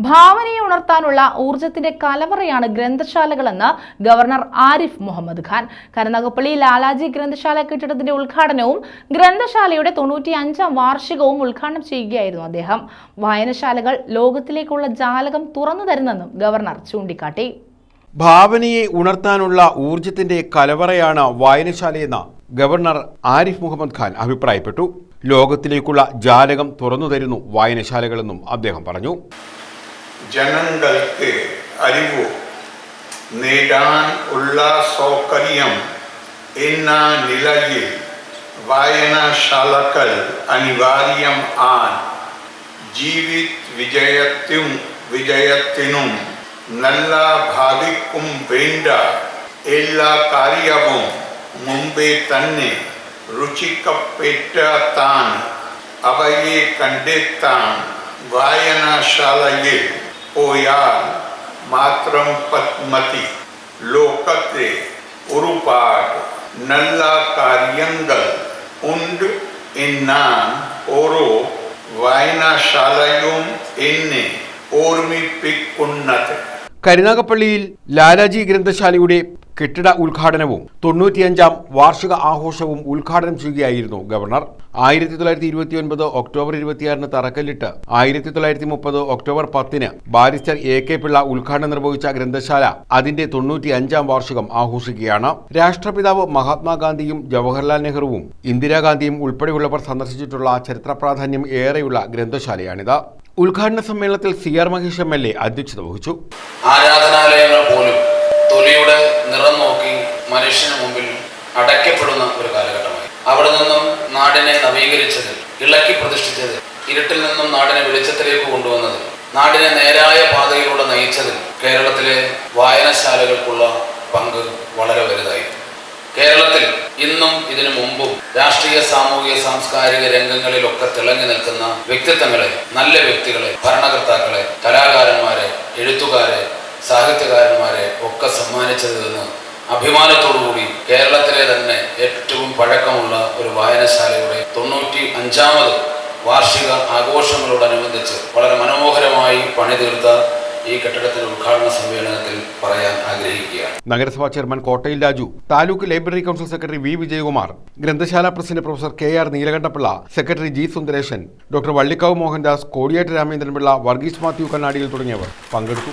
ഭാവനയെ ഉണർത്താനുള്ള ഊർജത്തിന്റെ കലവറയാണ് ഗ്രന്ഥശാലകളെന്ന് ഗവർണർ ആരിഫ് മുഹമ്മദ് ഖാൻ. കരുനാഗപ്പള്ളി ലാലാജി ഗ്രന്ഥശാല കെട്ടിടത്തിന്റെ ഉദ്ഘാടനവും ഗ്രന്ഥശാലയുടെ തൊണ്ണൂറ്റി അഞ്ചാം വാർഷികവും ഉദ്ഘാടനം ചെയ്യുകയായിരുന്നു അദ്ദേഹം. വായനശാലകൾ ലോകത്തിലേക്കുള്ള ജാലകം തുറന്നു തരുന്നെന്നും ഗവർണർ ചൂണ്ടിക്കാട്ടി. ഭാവനയെ ഉണർത്താനുള്ള ഊർജത്തിന്റെ കലവറയാണ് വായനശാലയെന്ന് ഗവർണർ ആരിഫ് മുഹമ്മദ് ഖാൻ അഭിപ്രായപ്പെട്ടു. ലോകത്തിലേക്കുള്ള ജാലകം തുറന്നു തരുന്നു വായനശാലകളെന്നും അദ്ദേഹം പറഞ്ഞു. ஜனங்களுக்கு அறிவு நீடான் உள்ள சௌகரியம் என்ன நிலையில் வாயனசாலக்கள் அனிவாரியம் ஆன் ஜீவித் விஜயத்தும் விஜயத்தினும் நல்ல பாவிக்கும் வேண்ட எல்லா காரியமும் முன்பே தன்னை ருச்சிக்கப்பெற்ற தான் அவையே கண்டித்தான் வாயனசாலையில் പോയാൽ മാത്രം പത്മതി. ലോകത്തെ ഒരുപാട് നല്ല കാര്യങ്ങൾ ഉണ്ട് എന്നാൻ ഓരോ വായനശാലയും എന്നെ ഓർമ്മിപ്പിക്കുന്നത്. കരുനാഗപ്പള്ളിയിൽ ലാലാജി ഗ്രന്ഥശാലയുടെ കെട്ടിട ഉദ്ഘാടനവും തൊണ്ണൂറ്റിയഞ്ചാം വാർഷിക ആഘോഷവും ഉദ്ഘാടനം ചെയ്യുകയായിരുന്നു ഗവർണർ. ആയിരത്തി തൊള്ളായിരത്തി ഇരുപത്തിയൊൻപത് ഒക്ടോബർ ഇരുപത്തിയാറിന് തറക്കല്ലിട്ട് ആയിരത്തി തൊള്ളായിരത്തി മുപ്പത് ഒക്ടോബർ പത്തിന് ബാരിസ്റ്റർ എ കെ പിള്ള ഉദ്ഘാടനം നിർവഹിച്ച ഗ്രന്ഥശാല അതിന്റെ തൊണ്ണൂറ്റി അഞ്ചാം വാർഷികം ആഘോഷിക്കുകയാണ്. രാഷ്ട്രപിതാവ് മഹാത്മാഗാന്ധിയും ജവഹർലാൽ നെഹ്റുവും ഇന്ദിരാഗാന്ധിയും ഉൾപ്പെടെയുള്ളവർ സന്ദർശിച്ചിട്ടുള്ള ചരിത്ര പ്രാധാന്യം ഏറെയുള്ള ഗ്രന്ഥശാലയാണിത്. ഉദ്ഘാടന സമ്മേളനത്തിൽ C R Mahesh M L A അധ്യക്ഷത വഹിച്ചു. ആരാധനാലയങ്ങൾ പോലും തൊലിയുടെ നിറം നോക്കി മനുഷ്യന് മുമ്പിൽ അടയ്ക്കപ്പെടുന്ന ഒരു കാലഘട്ടമായി. അവിടെ നിന്നും നാടിനെ നവീകരിച്ചത് ഇളക്കി പ്രതിഷ്ഠിച്ചത് ഇരുട്ടിൽ നിന്നും നാടിനെ വെളിച്ചത്തിലേക്ക് കൊണ്ടുവന്നത് നാടിനെ നേരായ പാതയിലൂടെ നയിച്ചത് കേരളത്തിലെ വായനശാലകൾക്കുള്ള പങ്ക് വളരെ വലുതായി. കേരളത്തിൽ ഇന്നും ഇതിനു മുമ്പും രാഷ്ട്രീയ സാമൂഹിക സാംസ്കാരിക രംഗങ്ങളിലൊക്കെ തിളങ്ങി നിൽക്കുന്ന വ്യക്തിത്വങ്ങളെ നല്ല വ്യക്തികളെ ഭരണകർത്താക്കളെ കലാകാരന്മാരെ എഴുത്തുകാരെ സാഹിത്യകാരന്മാരെ ഒക്കെ സമ്മാനിച്ചത് എന്ന് അഭിമാനത്തോടുകൂടി കേരളത്തിലെ തന്നെ ഏറ്റവും പഴക്കമുള്ള ഒരു വായനശാലയുടെ തൊണ്ണൂറ്റി അഞ്ചാമത് വാർഷിക ആഘോഷങ്ങളോടനുബന്ധിച്ച് വളരെ മനോഹരമായി പണിതീർത്ത ഈ കെട്ടിടത്തിന്റെ ഉദ്ഘാടന സമ്മേളനത്തിൽ പറയാൻ ആഗ്രഹിക്കുകയാണ്. നഗരസഭാ chairman Kottayil Raju taluk library council secretary V Vijayakumar ഗ്രന്ഥശാല president professor K R Neelakantapillai secretary G Sundaresan doctor Vallikkavu Mohandas Kodiyettu Ramendranpillai Varghese Mathew Kannadiyil തുടങ്ങിയവർ പങ്കെടുത്തു.